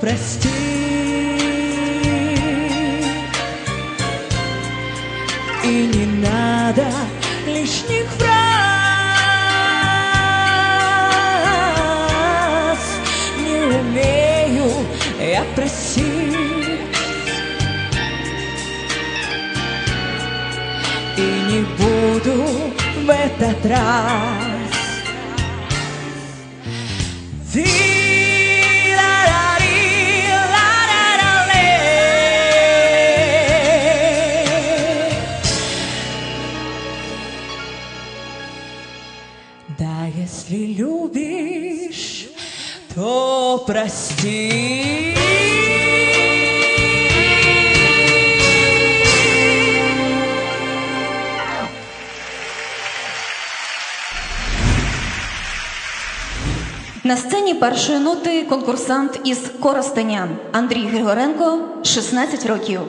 прости. И не надо лишних фраз. Не умею я просить. И не буду в этот раз. Ти-ла-ла-ри, Да, если любишь, то прости. На сцені першої ноти конкурсант із Коростеня Андрій Григоренко, 16 років.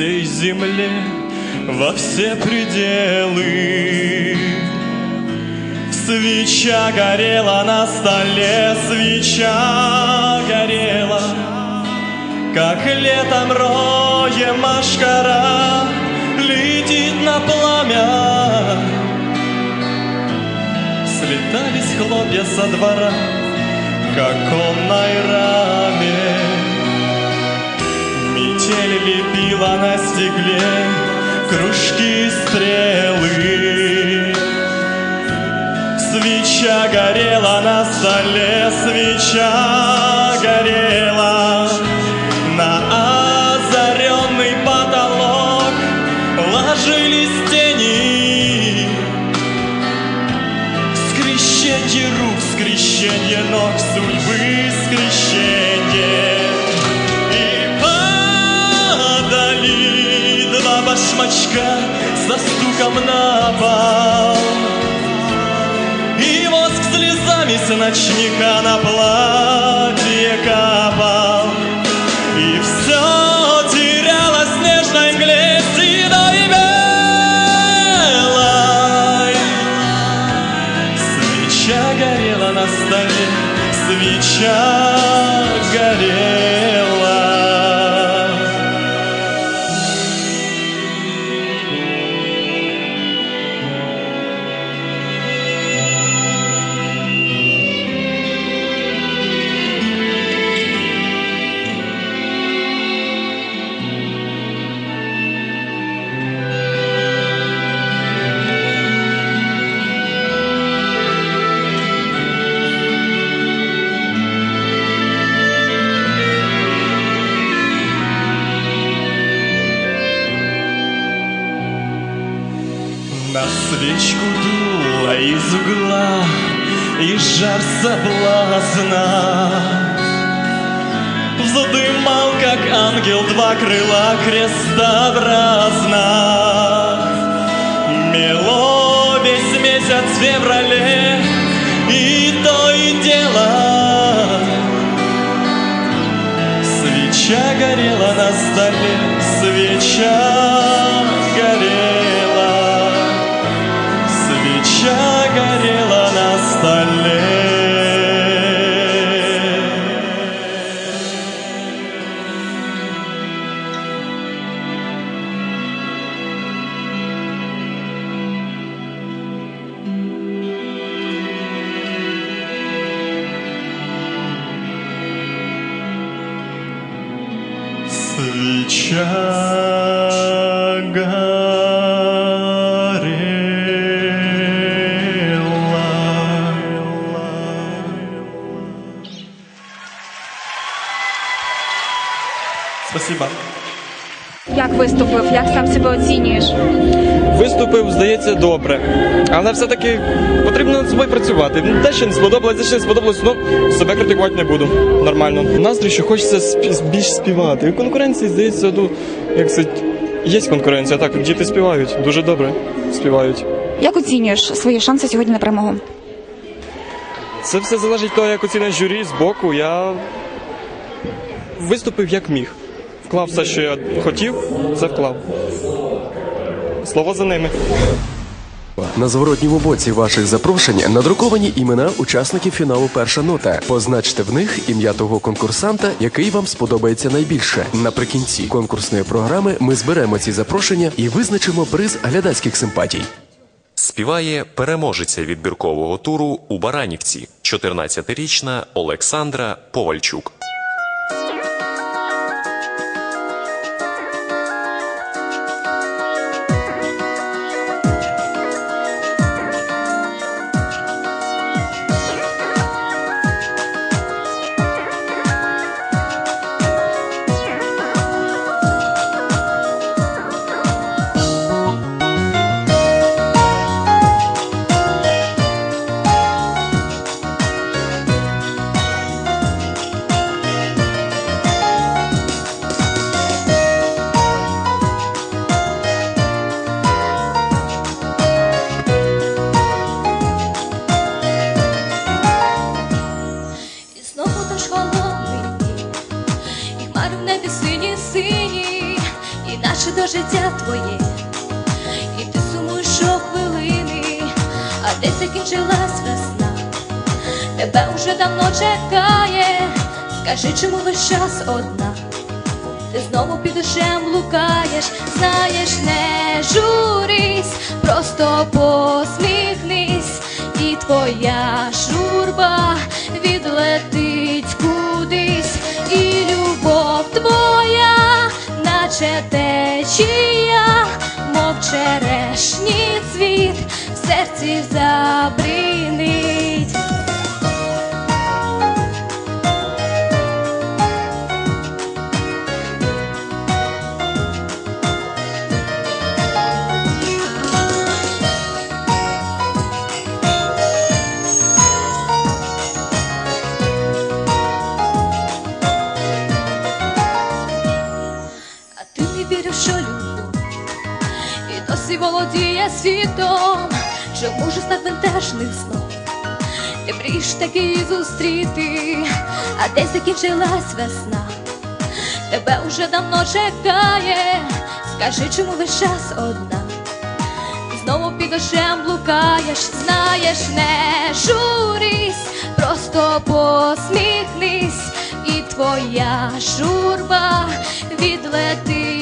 Всей земле, во все пределы. Свеча горела на столе, свеча горела, как летом роем машкара летит на пламя. Слетались хлопья со двора, как конной раме. Метель лепила на стекле кружки стрелы. Свеча горела на столе, свеча горела башмачка со стуком на пол. И воск слезами с ночника на платье капал. И все терялось в мгле седой и белой. Свеча горела на столе, свеча свечку дуло из угла И жар соблазна. Задымал, как ангел, два крыла крестообразно. Мело весь месяц в феврале И то и дело. Свеча горела на столе, свеча Спасибо. Як виступив? Як сам себе оцінюєш? Виступив, здається, добре. Але все-таки потрібно над собою працювати. Ну, Те, що не сподобалось, те, що не сподобалось, ну себе критикувати не буду. Нормально. Настрій, що хочеться спі- більш співати. У конкуренції, здається, ну, як це. Є конкуренція, так, діти співають, дуже добре співають. Як оцінюєш свої шанси сьогодні на перемогу? Це все залежить від того, як оцінить журі з боку. Я виступив як міг. Вклав все, що я хотів, це вклав. Слово за ними. На зворотньому боці ваших запрошень надруковані імена учасників фіналу Перша нота. Позначте в них ім'я того конкурсанта, який вам сподобається найбільше. Наприкінці конкурсної програми ми зберемо ці запрошення і визначимо приз глядацьких симпатій. Співає переможеця відбіркового туру у Баранівці, 14-річна Олександра Повальчук. Твоє, і ти сумуєш щохвилини, а десь закінчилась весна, тебе уже давно чекає, скажи, чому весь час одна. Ти знову під душем лукаєш, знаєш, не журись, просто посміхнись, і твоя журба відлетить кудись, і любов твоя, наче течія, мов черешній цвіт, в серці забринить. І володіє світом, чому ж так бентежних знов? Ти мрієш таки зустріти, а десь закінчилась весна, тебе уже давно чекає, скажи, чому весь час одна? Знову під дощем блукаєш, знаєш, не журись, просто посміхнись, і твоя журба відлетить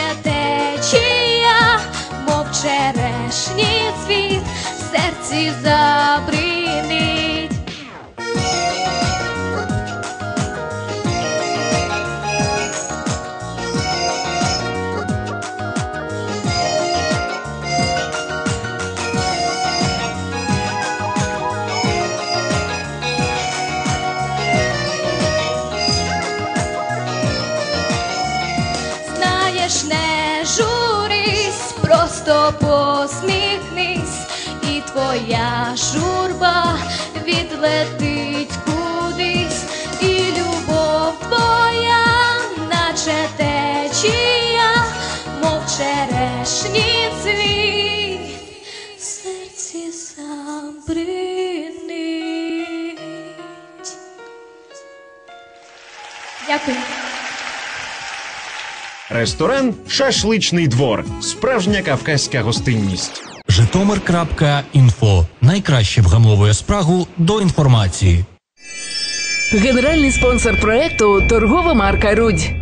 наче течія, мов черешній цвіт, в серці забринить. Посміхнись, і твоя журба відлетить Ресторан Шашличний двор. Справжня кавказька гостинність. Житомир.інфо найкраще вгамовує спрагу до інформації. Генеральний спонсор проекту торгова марка Рудь.